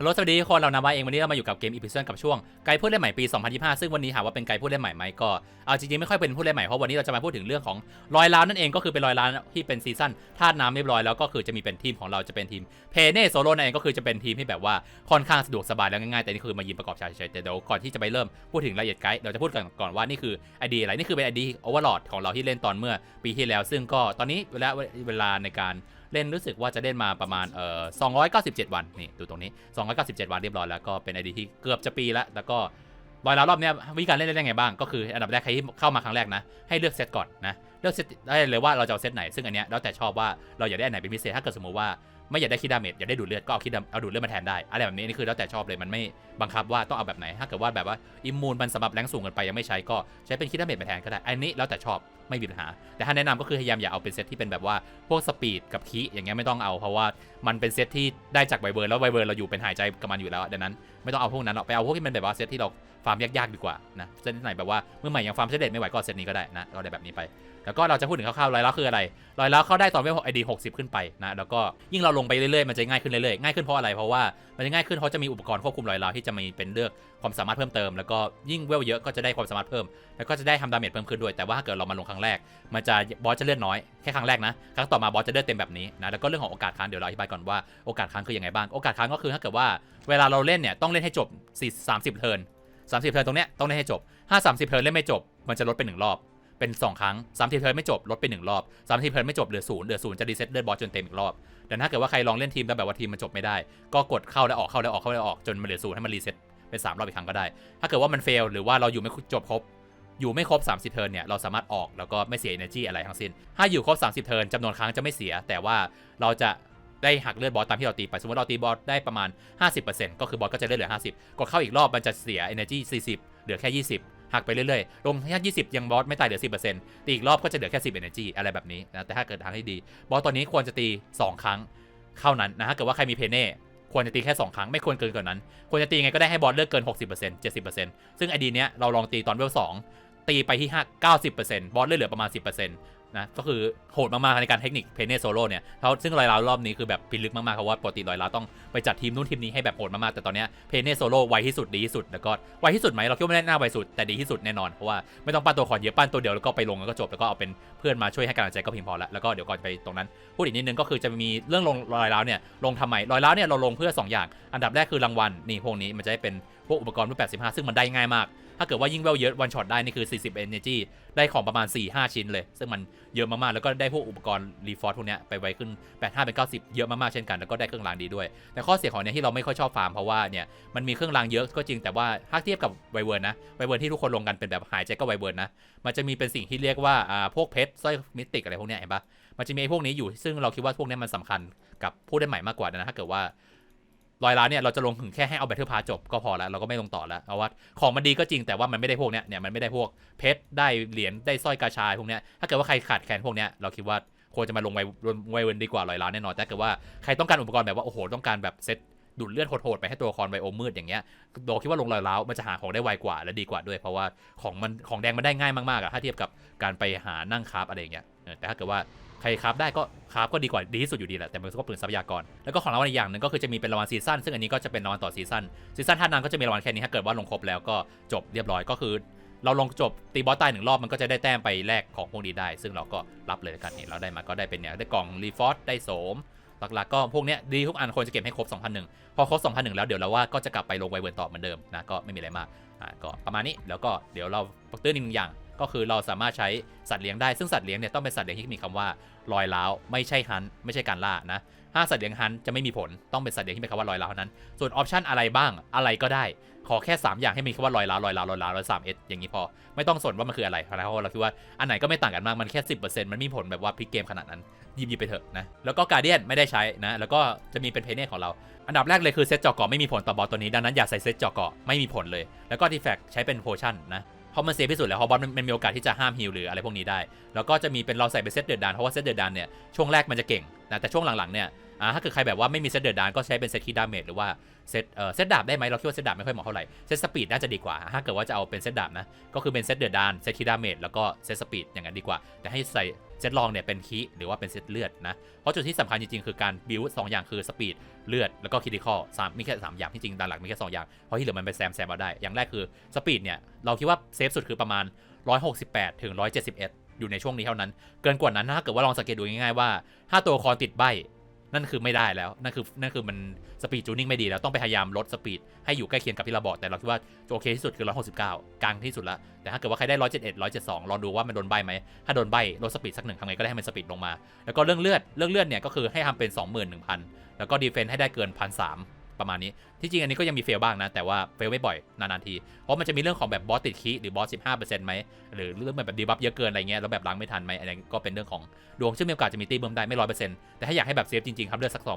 ฮัลโหลสวัสดีทุกคนเรานาบาเองวันนี้เรามาอยู่กับเกมอีพิเซนกับช่วงไกด์ผู้เล่นใหม่ปี 2025 ซึ่งวันนี้ถามว่าเป็นไกด์ผู้เล่นใหม่ไหมก็เอาจริงๆไม่ค่อยเป็นผู้เล่นใหม่เพราะวันนี้เราจะมาพูดถึงเรื่องของรอยล้าวนั่นเองก็คือเป็นรอยล้าวที่เป็นซีซั่นธาตุน้ำเรียบร้อยแล้วก็คือจะมีเป็นทีมของเราจะเป็นทีมเพเน่โซโล่นั่นเองก็คือจะเป็นทีมที่แบบว่าค่อนข้างสะดวกสบายแล้วง่ายๆแต่นี่คือมายิงประกอบฉากเฉยๆแต่เดี๋ยวก่อนที่จะไปเริ่มพูดถึงรายละเอียดไกด์เราจะพูดกันก่อนว่านี่คือไอเดียอะไรนี่คือเป็นไอเดียโอเวอร์ลอดของเราที่เล่นตอนเมื่อปีที่แล้ว ซึ่งก็ตอนนี้เวลาเวลาในการ เล่นรู้สึกว่าจะเล่นมาประมาณเอ่อ297 วันนี่ดูตรงนี้ 297 วันเรียบร้อยแล้วก็เป็นไอดีที่เกือบจะปีแล้ว แล้วก็รอยแล้วรอบนี้วิธีการเล่นเล่นยังไงบ้างก็คืออันดับแรกใครที่เข้ามาครั้งแรกนะ ให้เลือกเซตก่อนนะเลือกเซตได้เลยว่าเราจะเอาเซตไหนซึ่งอันเนี้ยแล้วแต่ชอบว่าเราอยากได้อันไหนเป็นพิเศษถ้าเกิดสมมติว่าไม่อยากได้คิดดาเมจอยากได้ดูดเลือดก็เอาคิดดาเอาดูดเลือดมาแทนได้อะไรแบบนี้นี่คือแล้วแต่ชอบเลยมันไม่บังคับว่าต้องเอาแบบไหนถ้าเกิดว่าแบบว่าอิมมูนมันสำหรับแรงสูงเกินไปยังไม่ใช้ก็ใช้เป็นคิดดาเมจมาแทนก็ได้อันนี้แล้วแต่ชอบ ไม่มีปัญหา แต่ถ้าแนะนำก็คือพยายามอย่าเอาเป็นเซตที่เป็นแบบว่าพวกสปีดกับคีอย่างเงี้ยไม่ต้องเอาเพราะว่ามันเป็นเซตที่ได้จากไบเวิร์นแล้วไบเวิร์นเราอยู่เป็นหายใจกับมันอยู่แล้วดังนั้นไม่ต้องเอาพวกนั้นหรอกไปเอาพวกที่มันแบบว่าเซตที่เราฟาร์มยากๆดีกว่านะเซตไหนแบบว่าเมื่อใหม่ยังฟาร์มเซตเด็ดไม่ไหวก็เซตนี้ก็ได้นะก็ได้แบบนี้ไป แล้วก็เราจะพูดถึงคร่าวๆรอยล้วคืออะไรรอยล้วเข้าได้ตอนเวลไอดีหกสิบขึ้นไปนะแล้วก็ยิ่งเราลงไปเรื่อยๆมันจะง่ายขึ้นเรื่อยๆง่ายขึ้นเพราะอะไรเพราะว่ามันจะง่ายขึ้นเพราะจะมีอุปกรณ์ควบคุมรอยล้วที่จะมีเป็นเลือกความสามารถเพิ่มเติม แล้วก็ยิ่งเวลเยอะก็จะได้ความสามารถเพิ่ม แล้วก็จะได้ทำดาเมจเพิ่มขึ้นด้วยแต่ว่าถ้าเกิดเรามาลงครั้งแรก มันจะบอสจะเลือดน้อยแค่ครั้งแรกนะครั้งต่อมาบอสจะเลือดเต็มแบบนี้นะแล้วก็เรื่องของโอกาสค้างเดี๋ยวเราอธิบายก่อนว่าโอกาสค้างคือยังไงบ้างโอกาสค้างก็คือถ้าเกิดว่าเวลาเราเล่นเนี่ยต้องเล่นให้จบ4 30เทิร์น 30 เทิร์นตรงเนี้ยต้องเล่นให้จบ ถ้า 30 เทิร์นเล่นไม่จบ มันจะลดเป็นหนึ่งรอบ เป็น 2 ครั้ง 30 เทิร์นไม่จบลดเป็นหนึ่งรอบ 30 เทิร์นไม่จบเหลือศูนย์เหลือศูนย์จะรีเซ็ตเลือดบอสจนเต็มอีกรอบ แต่ถ้าเกิดว่าใครลองเล่นทีมแล้วแบบว่าทีมมันจบไม่ได้ ก็กดเข้าแล้วออกเข้าแล้วออกเข้าแล้วออกจนมันเหลือศูนย์ให้มันรีเซ็ตเป็นสามรอบอีกครั้งก็ได้ ถ้าเกิดว่ามันเฟลหรือว่าเราอยู่ไม่จบครบ อยู่ไม่ครบ 30 เทิร์นเนี่ย เราสามารถออกแล้วก็ไม่เสีย energy อะไรทั้งสิ้น ถ้าอยู่ครบ 30 เทิร์นจำนวนครั้งจะไม่เสีย แต่ว่าเราจะ ได้หักเลือดบอสตามที่เราตีไป สมมติเราตีบอสได้ประมาณ 50%ก็คือบอสก็จะเลือดเหลือ 50 กดเข้าอีกรอบมันจะเสีย energy 40 เหลือแค่ 20 หักไปเรื่อยๆ ลงแค่20 ยังบอสไม่ตายเหลือ 10%ตีอีกรอบก็จะเหลือแค่ 10 energy อะไรแบบนี้นะ แต่ถ้าเกิดทางที่ดี บอสตัวนี้ควรจะตี 2 ครั้งเท่านั้นนะถ้าเกิดว่าใครมีเพเน่ควรจะตีแค่ 2 ครั้งไม่ควรเกินกว่านั้น ควรจะตีไงก็ได้ให้บอสเลือกเกิน 60% 70%ซึ่งไอดีเนี้ยเราลองตีตอนเวล2ตีไปที่5 90%บอสเลือดเหลือประมาณ 10% นะก็คือโหดมากๆในการเทคนิคเพเนโซโล่เนี่ยเขาซึ่งรอยล้าวรอบนี้คือแบบพิลึกมากๆเพราะว่าปกติรอยล้าวต้องไปจัดทีมนู้นทีมนี้ให้แบบโหดมากๆแต่ตอนเนี้ยเพเนโซโล่ไวที่สุดดีที่สุดแล้วก็ไวที่สุดไหมเราคิดว่าไม่ได้น่าไวสุดแต่ดีที่สุดแน่นอนเพราะว่าไม่ต้องปั้นตัวคอนเยอะปั้นตัวเดียวแล้วก็ไปลงแล้วก็จบแล้วก็เอาเป็นเพื่อนมาช่วยให้กำลังใจก็เพียงพอแล้วแล้วก็เดี๋ยวก่อนไปตรงนั้นพูดอีกนิดนึงก็คือจะมีเรื่องลงรอยร้าวเนี่ยลงทำไมรอยร้าวเนี่ยเราลงเพื่อ 2 อย่าง อันดับแรกคือรางวัลนี่พวกนี้มันจะได้เป็นพวกอุปกรณ์รุ่น85 ซึ่งมันได้ง่ายมาก ถ้าเกิดว่ายิ่งเวลเยอะวันช็อตได้นี่คือ 40 energy ได้ของประมาณ 4-5 ชิ้นเลย ซึ่งมันเยอะมากๆ แล้วก็ได้พวกอุปกรณ์รีฟอร์พวกเนี้ยไปไว้ขึ้น 85 เป็น 90 เยอะมากๆ เช่นกัน แล้วก็ได้เครื่องรางดีด้วย แต่ข้อเสียของเนี่ยที่เราไม่ค่อยชอบฟาร์มเพราะว่าเนี่ยมันมีเครื่องรางเยอะก็จริงแต่ว่าถ้าเทียบกับไวเวิร์นนะไวเวิร์นที่ทุกคนลงกันเป็นแบบหายใจก็ไวเวิร์นนะมันจะมีเป็นสิ่งที่เรียกว่าอ่าพวกเพชรสร้อยมิติกอะไรพวกเนี้ยเห็นปะมันจะมีไอ้พวกนี้อยู่ซึ่งเราคิดว่าพวกนี้มันสำคัญกับผู้เล่นใหม่มากกว่านะถ้าเกิดว่า ร้อยล้านเนี่ยเราจะลงถึงแค่ให้เอาแบตเตอร์พาจบก็พอแล้วเราก็ไม่ลงต่อแล้วเพราว่าของมันดีก็จริงแต่ว่ามันไม่ได้พวกเนี้ยเนี่ยมันไม่ได้พวกเพชรได้เหรียญได้สร้อยกาชายพวกเนี้ยถ้าเกิดว่าใครขาดแคลนพวกเนี้ยเราคิดว่าควรจะมาลงไวไวเวินดีกว่าร้อยล้านแน่นอนแต่เกิดว่าใครต้องการอุปกรณ์แบบว่าโอ้โหต้องการแบบเซตดูดเลือดโหดๆไปให้ตัวละครไวโอมืดอย่างเงี้ยโดคิดว่าลงรอยล้าวมันจะหาของได้ไวกว่าและดีกว่าด้วย เพราะว่าของมันของแดงมันได้ง่ายมากๆอะถ้าเทียบกับการไปหานั่งคราฟอะไรอย่างเงี้ยแต่ถ้าเกิดว่า ใครคราฟได้ก็คราฟก็ดีกว่าดีที่สุดอยู่ดีแหละแต่มันก็เปลืองทรัพยากรแล้วก็ของรางวัลอีกอย่างหนึ่งก็คือจะมีเป็นรางวัลซีซั่นซึ่งอันนี้ก็จะเป็นรางวัลต่อซีซั่นซีซั่นท่านนั้นก็จะมีรางวัลแค่นี้ถ้าเกิดว่าลงครบแล้วก็จบเรียบร้อยก็คือ เราลงจบตีบอสตายหนึ่งรอบมันก็จะได้แต้มไปแลกของพวกนี้ได้ ซึ่งเราก็รับเลยละกันนี่เราได้มาก็ได้เป็นเนี่ยได้กล่องรีฟอร์ดได้โสมหลักๆก็พวกเนี้ยดีทุกอันควรจะเก็บให้ครบ2001พอครบ2001แล้วเดี๋ยวเราว่าก็จะกลับไปลงไวเวิร์นต่อเหมือนเดิมนะก็ไม่มีอะไรมากอ่าก็ประมาณนี้แล้วก็เดี๋ยวเราเตือนอีกหนึ่งอย่าง ก็คือเราสามารถใช้สัตว์เลี้ยงได้ซึ่งสัตว์เลี้ยงเนี่ยต้องเป็นสัตว์เลี้ยงที่มีคำว่ารอยล้าวไม่ใช่ฮันไม่ใช่การล่านะถ้าสัตว์เลี้ยงฮันจะไม่มีผลต้องเป็นสัตว์เลี้ยงที่มีคำว่ารอยล้าวนั้นส่วนออปชันอะไรบ้างอะไรก็ได้ ขอแค่ 3 อย่างให้มีคำว่ารอยล้าวรอยล้าวรอยล้าวรอยสามเอสอย่างนี้พอไม่ต้องสนว่ามันคืออะไรเพราะเราคิดว่าอันไหนก็ไม่ต่างกันมากมันแค่ 10%มันไม่มีผลแบบว่าพลิกเกมขนาดนั้นยิบหยิบไปเถอะนะแล้วก็การเดียนไม่ได้ใช้นะแล้วก็จะมีเป็นเพเน่ของเรา อันดับแรกเลยคือเซตจาะเกาะไม่มีผลต่อบอสตัวนี้ดังนั้นอย่าใส่เซตจาะเกาะไม่มีผลเลย แล้วก็ดีแฟกใช้เป็นโพชั่นนะ เพราะมันเซฟที่สุดแล้วเพราะบอสมันมีโอกาสที่จะห้ามฮิลหรืออะไรพวกนี้ได้ แล้วก็จะมีเป็นเราใส่เป็นเซตเดือดดานเพราะว่าเซตเดือดดานเนี่ยช่วงแรกมันจะเก่งนะแต่ช่วงหลังๆเนี่ย อ่าถ้าเกิดใครแบบว่าไม่มีเซตเดือดดานก็ใช้เป็นเซตคีดาเมจหรือว่าเซตเอ่อเซตดาบได้ไหมเราคิดว่าเซตดาบไม่ค่อยเหมาะเท่าไหร่เซตสปีดน่าจะดีกว่า ถ้าเกิดว่าจะเอาเป็นเซตดาบนะก็คือเป็นเซตเดือดดานเซตคีดาเมจแล้วก็เซตสปีดอย่างนั้นดีกว่า แต่ให้ใส่เซตรองเนี่ยเป็นคีหรือว่าเป็นเซตเลือดนะเพราะจุดที่สำคัญจริงๆคือการบิวสองอย่างคือสปีดเลือดแล้วก็คิดิคอลสามมีแค่สามอย่างที่จริงด้านหลักมีแค่สองอย่างเพราะที่เหลือมันไปแซมแซมเอาได้อย่างแรกคือสปีดเนี่ยเราคิดว่าเซฟสุดคือประมาณ 168ถึง171 อยู่ในช่วงนี้เท่านั้น เกินกว่านั้นถ้าเกิดว่าลองสังเกตดูง่ายๆว่าถ้าตัวละครติดใบ นั่นคือไม่ได้แล้ว นั่นคือนั่นคือมันสปีดจูนิ่งไม่ดีแล้ว ต้องไปพยายามลดสปีดให้อยู่ใกล้เคียงกับที่เราบอก แต่เราคิดว่าโอเคที่สุดคือ 169 กลางที่สุดละแต่ถ้าเกิดว่าใครได้ 171 172 ลองดูว่ามันโดนใบไหม ถ้าโดนใบลดสปีดสักหนึ่งทำไงก็ได้ให้มันสปีดลงมา แล้วก็เรื่องเลือด เรื่องเลือดเนี่ยก็คือให้ทำเป็น 21,000 แล้วก็ดีเฟนต์ให้ได้เกิน1,300 ประมาณนี้ ที่จริงอันนี้ก็ยังมีเฟลบ้างนะ แต่ว่าเฟลไม่บ่อยนานๆที เพราะมันจะมีเรื่องของแบบบอสติดคีหรือบอส15%ไหมหรือเรื่องแบบดีบัฟเยอะเกินอะไรเงี้ยแล้วแบบล้างไม่ทันไหมอะไรก็เป็นเรื่องของดวงซึ่งมีโอกาสจะมีตีเบิ่มได้ไม่ร้อยเปอร์เซ็นต์แต่ถ้าอยากให้แบบเซฟจริงๆครับเลือดสัก20,000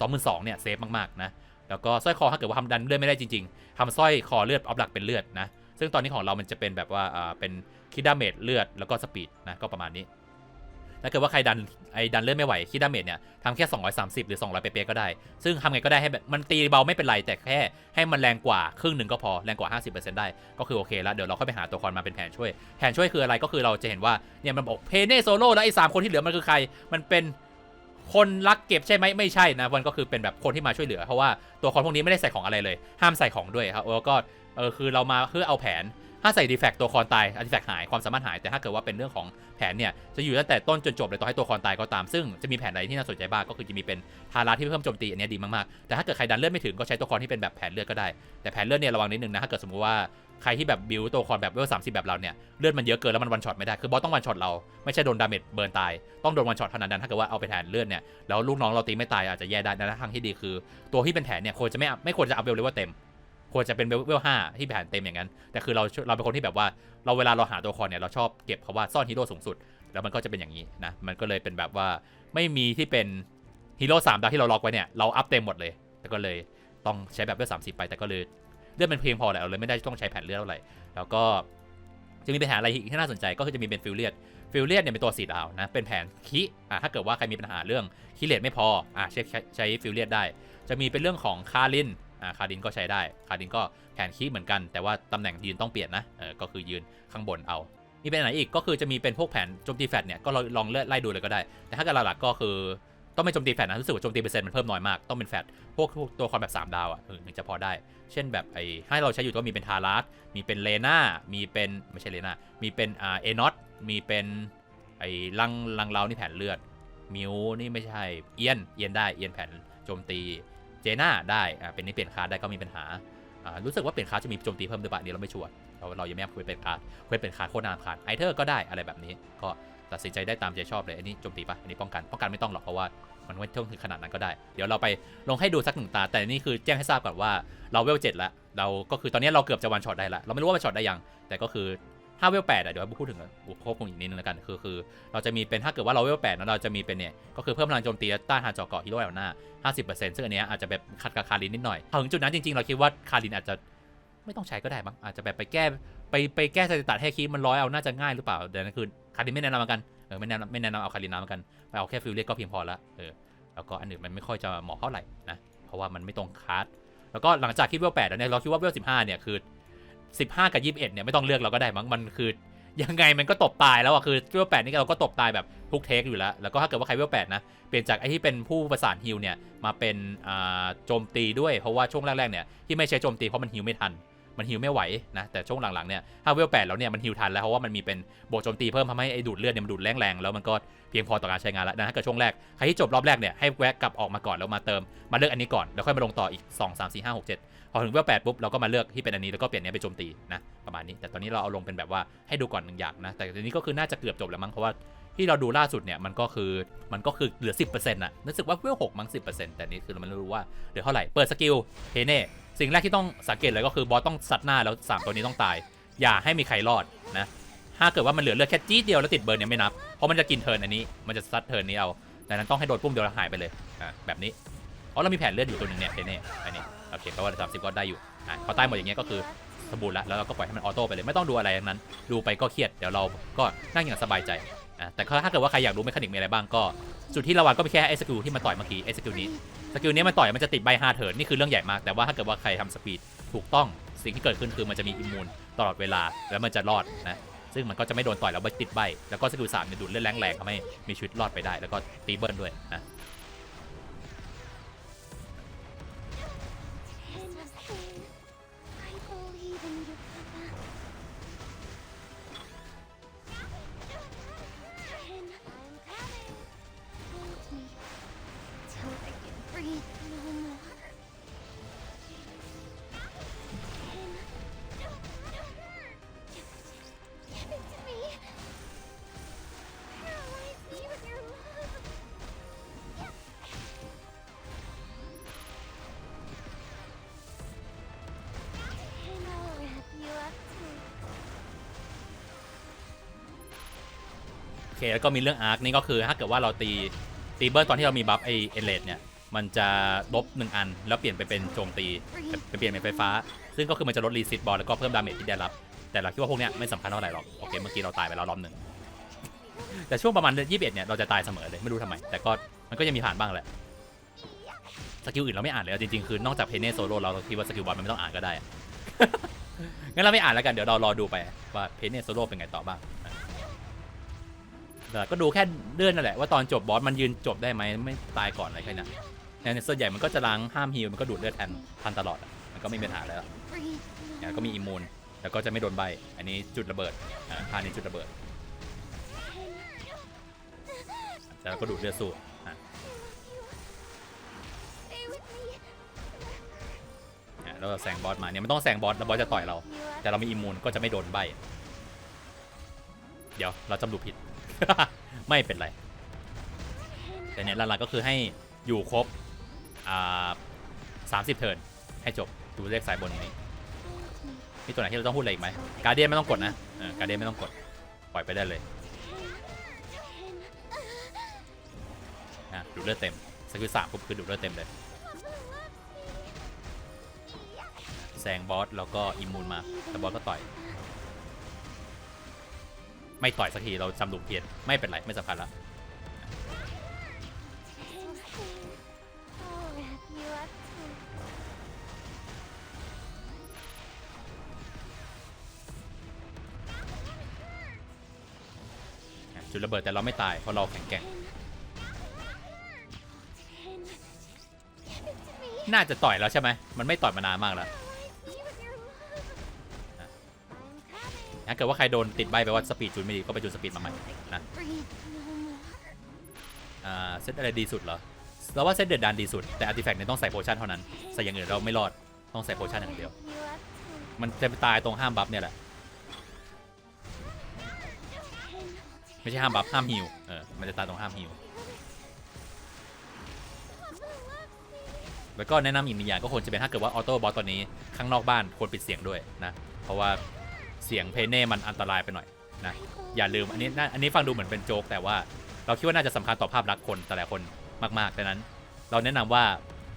22,000เนี่ยเซฟมากๆนะแล้วก็สร้อยคอถ้าเกิดว่าทำดันเลือดไม่ได้จริงๆทำสร้อยคอเลือดออฟหลักเป็นเลือดนะซึ่งตอนนี้ของเรามันจะเป็นแบบว่าอ่าเป็นคิดดาเมจเลือดแล้วก็สปีดนะก็ประมาณนี้ ถ้าเกิดว่าใครดันไอ้ดันเลื่อดไม่ไหวคิดดาเมจเนี่ยทำแค่ 230 หรือ 200 เป๊ะก็ได้ ซึ่งทำไงก็ได้ให้แบบมันตีเบาไม่เป็นไร แต่แค่ให้มันแรงกว่าครึ่งหนึ่งก็พอแรงกว่า 50%ได้ ก็คือโอเคแล้วเดี๋ยวเราค่อยไปหาตัวละครมาเป็นแผนช่วย แผนช่วยคืออะไรก็คือเราจะเห็นว่าเนี่ยมันบอกเพเน่โซโล่แล้วไอ้สามคนที่เหลือมันคือใครมันเป็นคนรักเก็บใช่ไหมไม่ใช่นะมันก็คือเป็นแบบคนที่มาช่วยเหลือเพราะว่าตัวละครพวกนี้ไม่ได้ใส่ของอะไรเลย ห้ามใส่ของด้วยครับแล้วก็เออคือเรามาเพื่อเอาแผน ถ้าใส่ดีแฟกตัวละครตายอดีแฟกหายความสามารถหายแต่ถ้าเกิดว่าเป็นเรื่องของแผนเนี่ยจะอยู่ตั้งแต่ต้นจนจบเลยต่อให้ตัวละครตายก็ตามซึ่งจะมีแผนอะไรที่น่าสนใจบ้างก็คือจะมีเป็นทาราที่เพิ่มโจมตีอันนี้ดีมากๆแต่ถ้าเกิดใครดันเลือดไม่ถึงก็ใช้ตัวละครที่เป็นแบบแผนเลือดก็ได้แต่แผนเลือดเนี่ยระวังนิดนึงนะถ้าเกิดสมมติว่าใครที่แบบบิวตัวละครแบบเวลสามสิบแบบเราเนี่ยเลือดมันเยอะเกินแล้วมันวันช็อตไม่ได้คือบอสต้องวันช็อตเราไม่ใช่โดนดาเมจเบิร์นตายต้องโดนวันช็อตเท่านั้นนถ้าเกิดว่าเอาไปแทนเลือดเนี่ยแล้วลูกน้องเราตีไม่ตายอาจจะแย่ได้นะทางที่ดีคือ ตัวที่เป็นแผนเนี่ยควรจะไม่ไม่ควรจะอัพเวลเลยว่าเต็ม ควรจะเป็นเวลห้าที่แผนเต็มอย่างนั้น แต่คือเราเราเป็นคนที่แบบว่าเราเวลาเราหาตัวละครเนี่ยเราชอบเก็บคำว่าซ่อนฮีโร่สูงสุด แล้วมันก็จะเป็นอย่างนี้นะมันก็เลยเป็นแบบว่าไม่มีที่เป็นฮีโร่สามดาวที่เราล็อกไว้เนี่ยเราอัพเต็มหมดเลย แต่ก็เลยต้องใช้แบบเวลสามสิบไปแต่ก็เลยเลือดมันเพียงพอแหละเราเลยไม่ได้ต้องใช้แผ่นเลือดเท่าไหร่แล้วก็จะมีปัญหาอะไรอีกที่น่าสนใจก็คือจะมีเป็นฟิลเลียดฟิลเลียดเนี่ยเป็นตัวสีดาวนะเป็นแผนคีอะถ้าเกิดว่าใครมีปัญหาเรื่องคีเลตไม่พออะใช้ใช้ฟิลเลียดได้ จะมีเป็นเรื่องของคาริน อ่าคารินก็ใช้ได้ คารินก็แผนคีเหมือนกัน แต่ว่าตำแหน่งยืนต้องเปลี่ยนนะ เออ ก็คือยืนข้างบนเอา มีเป็นไหนอีก ก็คือจะมีเป็นพวกแผนโจมตีแฟดเนี่ย ก็ลองเลือนไล่ดูเลยก็ได้ แต่ถ้าเกิดหลักๆก็คือต้องเป็นโจมตีแฟดนะ รู้สึกว่าโจมตีเปอร์เซ็นต์มันเพิ่มน้อยมาก ต้องเป็นแฟดพวกตัวละครแบบ 3 ดาวอะถึงจะพอได้ เช่นแบบไอ้ให้เราใช้อยู่ก็มีเป็นทารัสมีเป็นเลน่า มีเป็นไม่ใช่เลน่า มีเป็นอ่าเอนอตมีเป็นไอ้ลังลังเรานี่แผนเลือด มิวนี่ไม่ใช่ เอียน เอียนได้ เอียนแผนโจมตี จน่าได้อ่าเป็นนี่เปลี่ยนคาร์ดได้ก็มีปัญหาอ่ารู้สึกว่าเปลี่ยนคาร์ดจะมีโจมตีเพิ่มด้วยปะอันนี้เราไม่ชัวร์เราเรายังไม่คุยเป็นคาร์ดคุยเป็นคาร์ดโคตรนานคาร์ดไอเทอร์ก็ได้อะไรแบบนี้ ก็ตัดสินใจได้ตามใจชอบเลยอันนี้โจมตีปะอันนี้ป้องกันป้องกันไม่ต้องหรอกเพราะว่ามันไม่ต้องถึงขนาดนั้นก็ได้ เดี๋ยวเราไปลงให้ดูสักหนึ่งตา แต่นี่คือแจ้งให้ทราบก่อนว่าเราเวลเจ็ดแล้ว เราก็คือตอนนี้เราเกือบจะวันช็อตได้แล้ว เราไม่รู้ว่ามันช็อตได้ยัง แต่ก็คือ ถ้าเวลแปดอะเดี๋ยวพูดถึงบุคคลอีกนิดนึงแล้วกันคือคือเราจะมีเป็นถ้าเกิดว่าเราเวลแปดนะเราจะมีเป็นเนี่ยก็คือเพิ่มพลังโจมตีและต้านทานจาะเกาะฮีโร่แอลหน้า50%ซึ่งอันเนี้ยอาจจะแบบขัดกับคารินนิดหน่อยถึงจุดนั้นจริงๆเราคิดว่าคารินอาจจะไม่ต้องใช้ก็ได้มั้งอาจจะแบบไปแก้ไปไปแก้สถิติให้คีมันร้อยเอาน่าจะง่ายหรือเปล่าเดี๋ยวนั้นคือคารินไม่แนะนำเหมือนกันเออไม่แนะนำไม่แนะนำเอาคารินน้ำเหมือนกันไปเอาแค่ฟิลเลียก็เพียงพอละเออแล้วก็อันอื่นมันไม่ค่อยจะเหมาะเท่าไหร่นะเพราะว่ามันไม่ตรงคาร์ดแล้วก็หลังจากที่เวลแปดแล้วเนี่ยเราคิดว่าเวลสิบห้าเนี่ยคือ สิบห้ากับยี่สิบเอ็ดเนี่ยไม่ต้องเลือกเราก็ได้มั้งมันคือ ยังไงมันก็ตบตายแล้วอะคือเวลแปดนี่เราก็ตบตายแบบทุกเทคอยู่แล้ว แล้วก็ถ้าเกิดว่าใครเวลแปดนะ เปลี่ยนจากไอ้ที่เป็นผู้ประสานฮิลเนี่ยมาเป็นโจมตีด้วยเพราะว่าช่วงแรกๆเนี่ยที่ไม่ใช้โจมตีเพราะมันฮิลไม่ทัน มันฮิลไม่ไหวนะแต่ช่วงหลังๆเนี่ยถ้าเวลแปดแล้วเนี่ยมันฮิลทันแล้วเพราะว่ามันมีเป็นโบวกโจมตีเพิ่มทำให้ไอ้ดูดเลือดเนี่ยมันดูดแรงๆแล้วมันก็เพียงพอต่อการใช้งานแล้วนะถ้าเกิดช่วงแรกใครที่จบรอบแรกเนี่ยให้แวะกลับออกมาก่อนแล้วมาเติมมาเลือกอันนี้ก่อนแล้วค่อยมาลงต่ออีก 2 3 4 5 6 7 พอถึงเวลแปดปุ๊บเราก็มาเลือกที่เป็นอันนี้แล้วก็เปลี่ยนเนี้ยไปโจมตีนะประมาณนี้ แต่ตอนนี้เราเอาลงเป็นแบบว่าให้ดูก่อนหนึ่งอย่างนะแต่ทีนี้ก็คือน่าจะเกือบจบแล้วมั้งเพราะว่าที่เราดูล่าสุดเนี่ยมันก็คือมันก็คือเหลือ 10%น่ะรู้สึกว่าเวลหกมั้ง10%แต่นี่คือเราไม่รู้ว่าเหลือเท่าไหร่เปิดสกิลเทเน่ สิ่งแรกที่ต้องสังเกตเลยก็คือบอสต้องซัดหน้าแล้วสามตัวนี้ต้องตาย อย่าให้มีใครรอดนะถ้าเกิดว่ามันเหลือเลือดแค่จี๊ดเดียวแล้วติดเบิร์นเนี่ยไม่นับ เพราะมันจะกินเทิร์นอันนี้ มันจะซัดเทิร์นนี้เอา ดังนั้นต้องให้โดนปุ้มเดียวแล้วหายไปเลย อ่าแบบนี้ อ๋อเรามีแผนเลือดอยู่ตัวหนึ่งเนี่ยเทเน่อันนี้โอเคก็ว่าสามสิบก็ได้อยู่ อ่าพอตายหมดอย่างเงี้ยก็คือสมบูรณ์ละแล้วเราก็ปล่อยให้มันออโต้ไปเลย ไม่ต้องดูอะไรทั้งนั้น ดูไปก็เครียด เดี๋ยวเราก็นั่งอย่างสบายใจ อะแต่ถ้าเกิดว่าใครอยากรู้เมคานิกมีอะไรบ้างก็ จุดที่ระวังก็มีแค่ไอ้สกิลที่มาต่อยเมื่อกี้ไอ้สกิลนี้สกิลนี้มันต่อยมันจะติดใบฮาเถิร์นนี่คือเรื่องใหญ่มากแต่ว่าถ้าเกิดว่าใครทำสปีดถูกต้องสิ่งที่เกิดขึ้นคือมันจะมีอิมมูนตลอดเวลาแล้วมันจะรอดนะซึ่งมันก็จะไม่โดนต่อยแล้วไปติดใบแล้วก็สกิลสามเนี่ยดูดเลือดแรงๆทำให้มีชีวิตรอดไปได้ แล้วก็ตีเบิร์นด้วยนะ เคแล้วก็มีเรื่องอาร์คนี่ก็คือถ้าเกิดว่าเราตีตีเบิร์นตอนที่เรามีบัฟไอเอเลดเนี่ยมันจะลบหนึ่งอัน แล้วเปลี่ยนไปเป็นโจมตีเปเปลี่ยนเป็นไฟฟ้า ซึ่งก็คือมันจะลดรีซิตบอลแล้วก็เพิ่มดาเมจที่ได้รับ แต่เราคิดว่าพวกเนี้ยไม่สำคัญเท่าไหร่หรอกโอเคเมื่อกี้เราตายไปแล้วรอบหนึ่งแต่ช่วงประมาณ21เนี่ยเราจะตายเสมอเลยไม่รู้ทำไม แต่ก็มันก็ยังมีผ่านบ้างแหละสกิลอื่นเราไม่อ่านเลยจริงๆคือนอกจากเพเนโซโลเราคิดว่าสกิลบอลมันไม่ต้องอ่านก็ได้งั้นเราไม่อ่านแล้วกันเดี๋ยวเรารอดูไปว่าเพเนโซโลเป็นไงต่อบ้าง แต่ก็ดูแค่เลื่อนนั่นแหละว่าตอนจบบอสมันยืนจบได้ไหมไม่ตายก่อนอะไรแค่นั้นแต่ส่วนใหญ่มันก็จะล้างห้ามฮีลมันก็ดูดเลือดแทนทันตลอดมันก็ไม่มีปัญหาแล้ว Breathe อย่างก็มีอิมมูนแล้วก็จะไม่โดนใบ อันนี้จุดระเบิดอ่าทานี้จุดระเบิดแล้วก็ดูดเลือดสู้อะแล้วก็แซงบอสมาเนี่ยมันต้องแซงบอสแล้วบอสจะต่อยเรา แต่เรามีอิมมูนก็จะไม่โดนใบ เดี๋ยวเราจำดูผิด ไม่เป็นไรแต่เนี่ยหลักๆก็คือให้อยู่ครบอ่าสามสิบเทิร์นให้จบดูเลขสายบนนี้มีตัวไหนที่เราต้องพูดอะไรอีกไหมการเดียนไม่ต้องกดนะการเดียนไม่ต้องกดปล่อยไปได้เลยนะดูเลือดเต็มสกิลสามปุ๊บคือดูเลือดเต็มเลยแซงบอสแล้วก็อิมมูนมาแต่บอสก็ต่อย ไม่ต่อยสักทีเราจำดูเพียนไม่เป็นไรไม่สำคัญละจุดระเบิดแต่เราไม่ตายเพราะเราแข็งแกร่ง น่าจะต่อยแล้วใช่ไหมมันไม่ต่อยมานานมากแล้ว ถ้าเกิดว่าใครโดนติดใบไปว่าสปีดจูนไม่ดีก็ไปจูนสปีดมาใหม่นะอ่าเซตอะไรดีสุดเหรอเราว่าเซตเดือดดันดีสุดแต่อาร์ติแฟกต์เนี่ยต้องใส่โพชั่นเท่านั้นใส่อย่างอื่นเราไม่รอดต้องใส่โพชั่นอย่างเดียว มันจะไปตายตรงห้ามบัฟเนี่ยแหละไม่ใช่ห้ามบัฟห้ามฮิวเออมันจะตายตรงห้ามฮิวแล้วก็แนะนำอีกหนึ่งอย่างก็ควรจะเป็นถ้าเกิดว่าออโต้บอสตัวนี้ข้างนอกบ้านควรปิดเสียงด้วยนะ เพราะว่า เสียงเพเน่มันอันตรายไปหน่อยนะอย่าลืมอันนี้น่าอันนี้ฟังดูเหมือนเป็นโจ๊กแต่ว่าเราคิดว่าน่าจะสำคัญต่อภาพลักษณ์คนแต่ละคนมากๆดังนั้น เราแนะนำว่า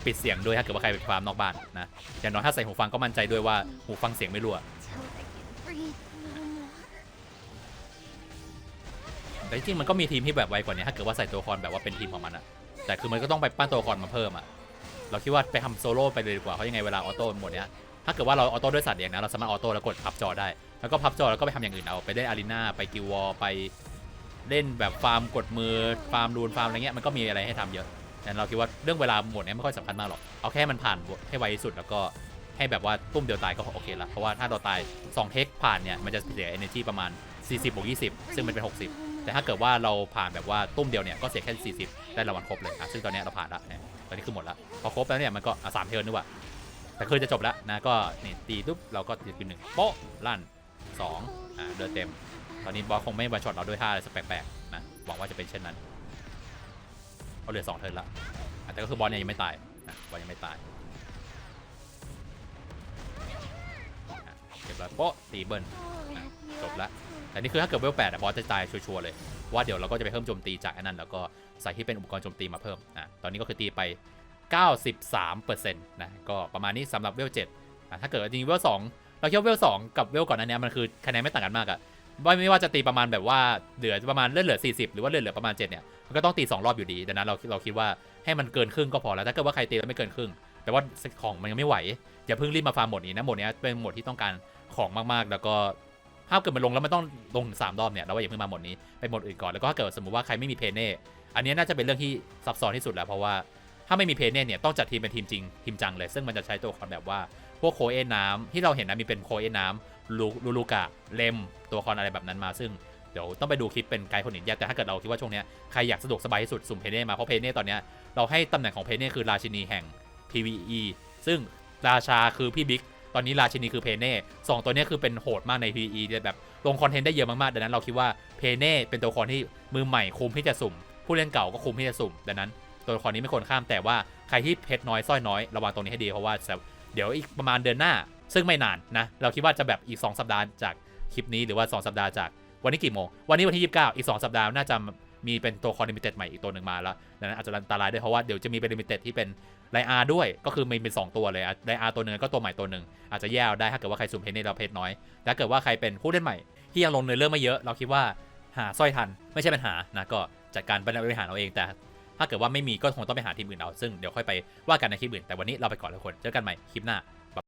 ปิดเสียงด้วยถ้าเกิดว่าใครไปฟาร์มนอกบ้านนะอย่างน้อยถ้าใส่หูฟังก็มั่นใจด้วยว่าหูฟังเสียงไม่รั่วแต่จริงๆมันก็มีทีมที่แบบไวกว่านี้ถ้าเกิดว่าใส่ตัวละครแบบว่าเป็นทีมของมันอะแต่คือมันก็ต้องไปปั้นตัวละครมาเพิ่มอะเราคิดว่าไปทำโซโล่ไปเลยดีกว่าเพราะยังไงเวลาออโต้หมดเนี้ย ถ้าเกิดว่าเราออโต้ด้วยสัตว์เลี้ยงนะเราสามารถออโต้แล้วกดพับจอได้ แล้วก็พับจอแล้วก็ไปทำอย่างอื่นเอาไปเล่นอารีนาไปกิววอลไปเล่นแบบฟาร์มกดมือฟาร์มรูนฟาร์มอะไรเงี้ยมันก็มีอะไรให้ทำเยอะแต่เราคิดว่าเรื่องเวลาหมดเนี้ยไม่ค่อยสำคัญมากหรอกเอาแค่มันผ่านให้ไวที่สุดแล้วก็ให้แบบว่าตุ้มเดียวตายก็โอเคละเพราะว่าถ้าเราตายสองเทคผ่านเนี่ยมันจะเสีย energy ประมาณ 40บวก20 ซึ่งมันเป็น 60 แต่ถ้าเกิดว่าเราผ่านแบบว่าตุ้มเดียวเนี่ยก็เสียแค่ 40 ได้รางวัลครบเลยอะซึ่งตอนนี้เราผ่านละเนี่ยตอนนี้คือหมดละพอครบแล้วเนี่ยมันก็อะสามเทิร์นนึกว่า แต่คือจะจบแล้วนะก็นี่ตีปุ๊บเราก็ตีคือหนึ่งโป๊ะลั่นสองอ่าเลือดเต็ม ตอนนี้บอสคงไม่มาช็อตเราด้วยท่าอะไรสักแปลกๆนะหวังว่าจะเป็นเช่นนั้นเอาเหลือสองเทิร์นละแต่ก็คือบอสเนี่ยยังไม่ตายนะบอสยังไม่ตายเก็บแล้วโป๊ะตีเบิร์นจบละแต่นี่คือถ้าเกิดเวลแปดอะบอสจะตายชัวร์เลยว่าเดี๋ยวเราก็จะไปเพิ่มโจมตีจากอันนั้นแล้วก็ใส่ที่เป็นอุปกรณ์โจมตีมาเพิ่มอะตอนนี้ก็คือตีไป 93%นะก็ประมาณนี้สำหรับเวล7อะถ้าเกิดจริงเวล2เราคิดว่าเวล2กับเวลก่อนนั้นเนี้ยมันคือคะแนนไม่ต่างกันมากอะว่าไม่ว่าจะตีประมาณแบบว่าเหลือประมาณเลือดเหลือ 40 หรือว่าเลือดเหลือประมาณ 7 เนี่ย มันก็ต้องตี 2 รอบอยู่ดี ดังนั้นเราเราคิดว่าให้มันเกินครึ่งก็พอแล้ว ถ้าเกิดว่าใครตีแล้วไม่เกินครึ่ง แต่ว่าของมันยังไม่ไหว อย่าเพิ่งรีบมาฟาร์มหมดนี้นะ หมดนี้เป็นหมดที่ต้องการของมากๆ แล้วก็ถ้าเกิดมันลงแล้วมันต้องลงสามรอบเนี่ย เราว่าอย่าเพิ่งมาหมดนี้ ไปหมดอื่นก่อน แล้วก็ถ้าเกิดสมมติว่าใครไม่มีเพเน่ อันนี้น่าจะเป็นเรื่องที่ซับซ้อนที่สุดแล้ว เพราะว่า ถ้าไม่มีเพเน่เนี่ยต้องจัดทีมเป็นทีมจริงทีมจังเลย ซึ่งมันจะใช้ตัวละครแบบว่าพวกโคเอน้ำที่เราเห็นนะมีเป็นโคเอน้ำลูลูลูกะเลมตัวละครอะไรแบบนั้นมา ซึ่งเดี๋ยวต้องไปดูคลิปเป็นไกด์คนอื่นแยกแต่ถ้าเกิดเราคิดว่าช่วงเนี้ยใครอยากสะดวกสบายที่สุดสุ่มเพเน่มาเพราะเพเน่ตอนเนี้ยเราให้ตำแหน่งของเพเน่คือราชินีแห่ง PVE ซึ่งราชาคือพี่บิ๊กตอนนี้ราชินีคือเพเน่สองตัวเนี้ยคือเป็นโหดมากใน PVE แบบลงคอนเทนต์ได้เยอะมากๆดังนั้นเราคิดว่าเพเน่เป็นตัวละครที่มือใหม่คุ้มที่จะสุ่ม ผู้เล่นเก่าก็คุ้มที่จะสุ่มดังนั้น ตัวละครนี้ไม่ควรข้ามแต่ว่าใครที่เพชรน้อยสร้อยน้อยระวังตรงนี้ให้ดีเพราะว่าจะเดี๋ยวอีกประมาณเดือนหน้า ซึ่งไม่นานนะ เราคิดว่าจะแบบอีก 2 สัปดาห์จากคลิปนี้หรือว่า 2 สัปดาห์จากวันนี้กี่โมง วันนี้วันที่ 29 อีก 2 สัปดาห์น่าจะมีเป็นตัวคอนลิมิเต็ดใหม่อีกตัวหนึ่งมาแล้วดังนั้นอาจจะอันตรายด้วยเพราะว่าเดี๋ยวจะมีเป็นลิมิเต็ดที่เป็นไลอาร์ด้วย ก็คือมีเป็น 2 ตัวเลยไลอาร์ตัวหนึ่งก็ตัวใหม่ตัวหนึ่งอาจจะแยกเอาได้ถ้าเกิดว่าใครสุ่มเพชรนี่เราเพชรน้อยถ้าเกิดว่าใครเป็นผู้เล่นใหม่ ที่ยังลงเนื้อเรื่องไม่เยอะ เราคิดว่าหาสร้อยทันไม่ใช่ปัญหานะก็จัดการบริหารเอาเองแต่ ถ้าเกิดว่าไม่มีก็คงต้องไปหาทีมอื่นเอาซึ่งเดี๋ยวค่อยไปว่ากันในคลิปอื่นแต่วันนี้เราไปก่อนทุกคนเจอกันใหม่คลิปหน้า